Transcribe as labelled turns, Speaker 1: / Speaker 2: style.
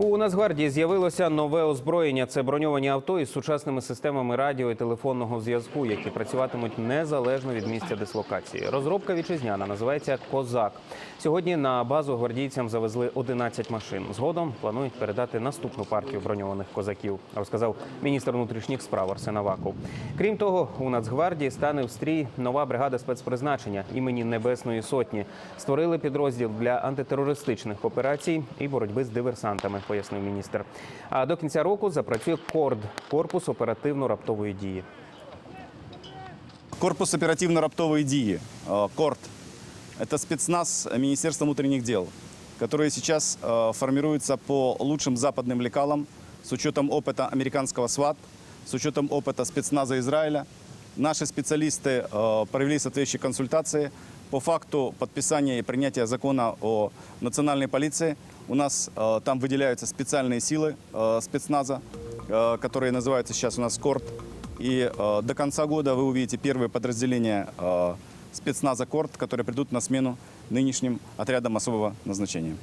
Speaker 1: У Нацгвардії з'явилося нове озброєння. Це броньовані авто із сучасними системами радіо і телефонного зв'язку, які працюватимуть незалежно від місця дислокації. Розробка вітчизняна називається Козак. Сьогодні на базу гвардійцям завезли 11 машин. Згодом планують передати наступну партію броньованих козаків, розказав міністр внутрішніх справ Арсен Аваков. Крім того, у Нацгвардії стане в стрій нова бригада спецпризначення імені Небесної Сотні. Створили підрозділ для антитерористичних операцій і боротьби з диверсантами, пояснив міністр. А до кінця року запрацює КОРД корпус оперативно-раптової дії.
Speaker 2: Корпус оперативно-раптовой ДИИ, э, КОРТ, это спецназ Министерства внутренних дел, который сейчас э, формируется по лучшим западным лекалам с учетом опыта американского СВАТ, с учетом опыта спецназа Израиля. Наши специалисты э, провели соответствующие консультации по факту подписания и принятия закона о национальной полиции. У нас э, там выделяются специальные силы э, спецназа, э, которые называются сейчас у нас КОРТ. И э, до конца года вы увидите первые подразделения э, спецназа КОРТ, которые придут на смену нынешним отрядам особого назначения.